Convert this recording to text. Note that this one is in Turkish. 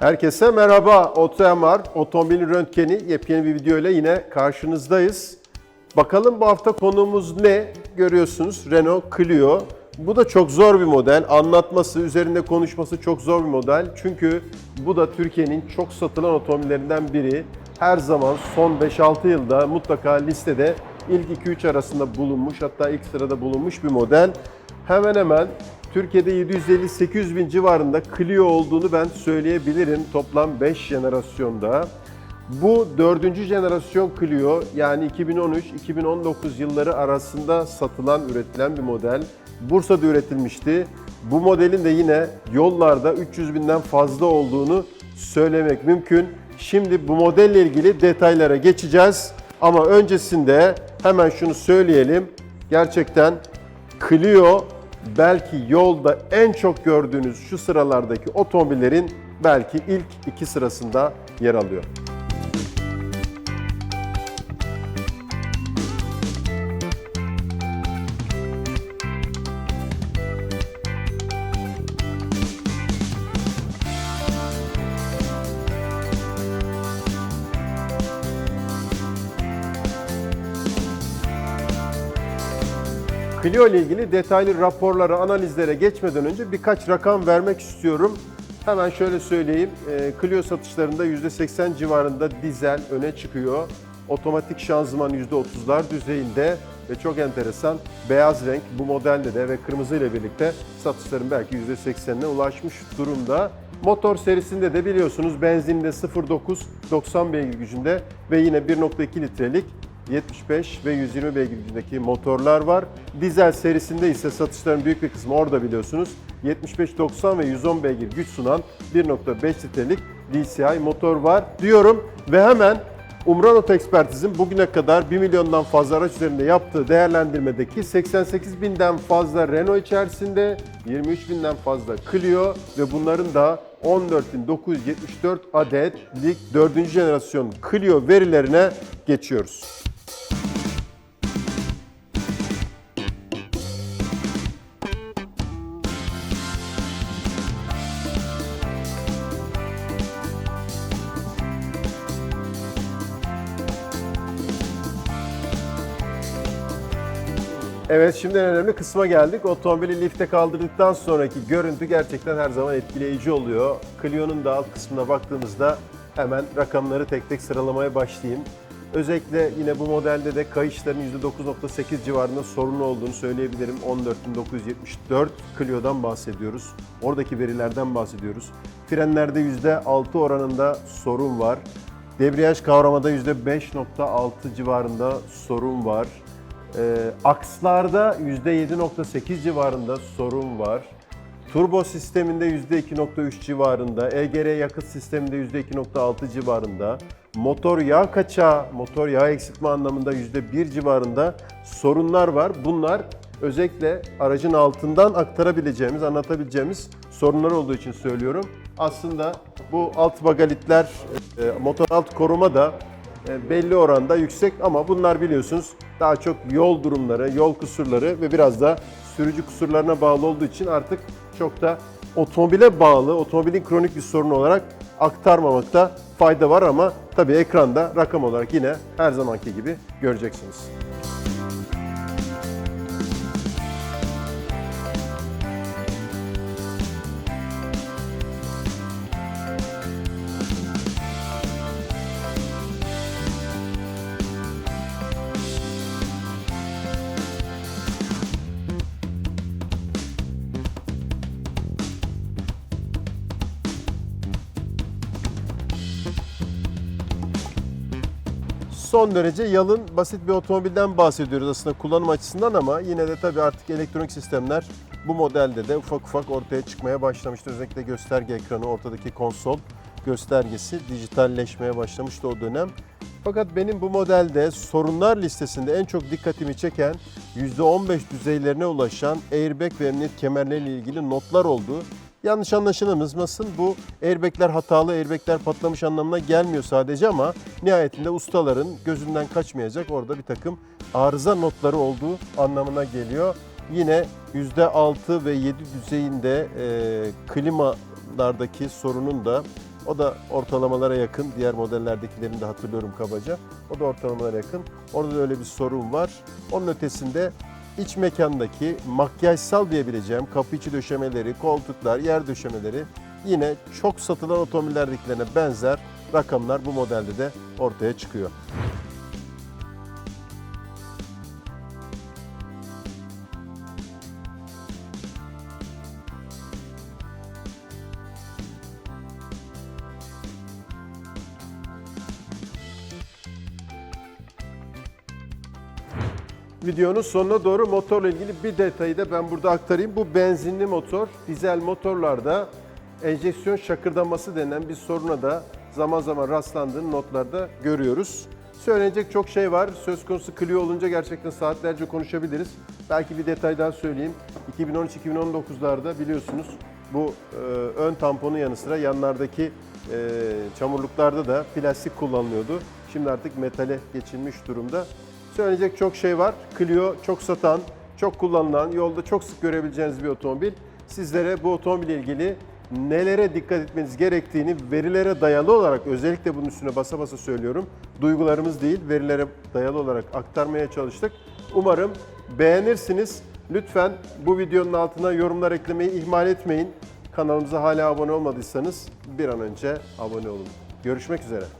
Herkese merhaba. OtoMR, Otomobil Röntgeni yepyeni bir video ile yine karşınızdayız. Bakalım bu hafta konuğumuz ne? Görüyorsunuz Renault Clio. Bu da çok zor bir model. Anlatması, üzerinde konuşması çok zor bir model. Çünkü bu da Türkiye'nin çok satılan otomobillerinden biri. Her zaman son 5-6 yılda mutlaka listede ilk 2-3 arasında bulunmuş hatta ilk sırada bulunmuş bir model. Hemen hemen Türkiye'de 750-800 bin civarında Clio olduğunu ben söyleyebilirim toplam 5 jenerasyonda. Bu dördüncü jenerasyon Clio yani 2013-2019 yılları arasında satılan, üretilen bir model. Bursa'da üretilmişti. Bu modelin de yine yollarda 300 binden fazla olduğunu söylemek mümkün. Şimdi bu modelle ilgili detaylara geçeceğiz. Ama öncesinde hemen şunu söyleyelim. Gerçekten Clio belki yolda en çok gördüğünüz şu sıralardaki otomobillerin belki ilk iki sırasında yer alıyor. Clio ile ilgili detaylı raporlara, analizlere geçmeden önce birkaç rakam vermek istiyorum. Hemen şöyle söyleyeyim. Ee, Clio satışlarında %80 civarında dizel öne çıkıyor. Otomatik şanzıman %30'lar düzeyinde ve çok enteresan beyaz renk bu modelde de ve kırmızı ile birlikte satışların belki %80'ine ulaşmış durumda. Motor serisinde de biliyorsunuz benzinde 0.9 90 beygir gücünde ve yine 1.2 litrelik 75 ve 120 beygir gücündeki motorlar var. Dizel serisinde ise satışların büyük bir kısmı orada biliyorsunuz. 75-90 ve 110 beygir güç sunan 1.5 litrelik DCI motor var diyorum ve hemen Umran Oto Ekspertiz'in bugüne kadar 1 milyondan fazla araç üzerinde yaptığı değerlendirmedeki 88 binden fazla Renault içerisinde, 23 binden fazla Clio ve bunların da 14.974 adetlik 4. jenerasyon Clio verilerine geçiyoruz. Evet şimdi en önemli kısma geldik. Otomobili lifte kaldırdıktan sonraki görüntü gerçekten her zaman etkileyici oluyor. Clio'nun da alt kısmına baktığımızda hemen rakamları tek tek sıralamaya başlayayım. Özellikle yine bu modelde de kayışların %9.8 civarında sorunu olduğunu söyleyebilirim. 14.974 Clio'dan bahsediyoruz. Oradaki verilerden bahsediyoruz. Frenlerde %6 oranında sorun var. Debriyaj kavramada %5.6 civarında sorun var. Ee, akslarda %7.8 civarında sorun var. Turbo sisteminde %2.3 civarında, EGR yakıt sisteminde %2.6 civarında, motor yağ kaçağı, motor yağ eksiltme anlamında %1 civarında sorunlar var. Bunlar özellikle aracın altından aktarabileceğimiz, anlatabileceğimiz sorunlar olduğu için söylüyorum. Aslında bu alt bagalitler, e, motor alt koruma da e, belli oranda yüksek ama bunlar biliyorsunuz daha çok yol durumları, yol kusurları ve biraz da sürücü kusurlarına bağlı olduğu için artık çok da otomobile bağlı, otomobilin kronik bir sorunu olarak aktarmamakta fayda var ama tabii ekranda rakam olarak yine her zamanki gibi göreceksiniz. Son derece yalın, basit bir otomobilden bahsediyoruz aslında kullanım açısından ama yine de tabii artık elektronik sistemler bu modelde de ufak ufak ortaya çıkmaya başlamıştı. Özellikle gösterge ekranı, ortadaki konsol göstergesi dijitalleşmeye başlamıştı o dönem. Fakat benim bu modelde sorunlar listesinde en çok dikkatimi çeken %15 düzeylerine ulaşan airbag ve emniyet kemerleriyle ilgili notlar oldu. Yanlış anlaşılmasın bu airbagler hatalı, airbagler patlamış anlamına gelmiyor sadece ama nihayetinde ustaların gözünden kaçmayacak orada bir takım arıza notları olduğu anlamına geliyor. Yine %6 ve 7 düzeyinde e, klimalardaki sorunun da O da ortalamalara yakın. Diğer modellerdekilerini de hatırlıyorum kabaca. O da ortalamalara yakın. Orada da öyle bir sorun var. Onun ötesinde iç mekandaki makyajsal diyebileceğim kapı içi döşemeleri, koltuklar, yer döşemeleri yine çok satılan otomobillerdekilerine benzer rakamlar bu modelde de ortaya çıkıyor. Videonun sonuna doğru motorla ilgili bir detayı da ben burada aktarayım. Bu benzinli motor, dizel motorlarda enjeksiyon şakırdaması denen bir soruna da zaman zaman rastlandığını notlarda görüyoruz. Söylenecek çok şey var. Söz konusu Clio olunca gerçekten saatlerce konuşabiliriz. Belki bir detay daha söyleyeyim. 2013-2019'larda biliyorsunuz bu e, ön tamponun yanı sıra yanlardaki e, çamurluklarda da plastik kullanılıyordu. Şimdi artık metale geçilmiş durumda. Söyleyecek çok şey var. Clio çok satan, çok kullanılan, yolda çok sık görebileceğiniz bir otomobil. Sizlere bu otomobille ilgili nelere dikkat etmeniz gerektiğini verilere dayalı olarak özellikle bunun üstüne basa basa söylüyorum. Duygularımız değil, verilere dayalı olarak aktarmaya çalıştık. Umarım beğenirsiniz. Lütfen bu videonun altına yorumlar eklemeyi ihmal etmeyin. Kanalımıza hala abone olmadıysanız bir an önce abone olun. Görüşmek üzere.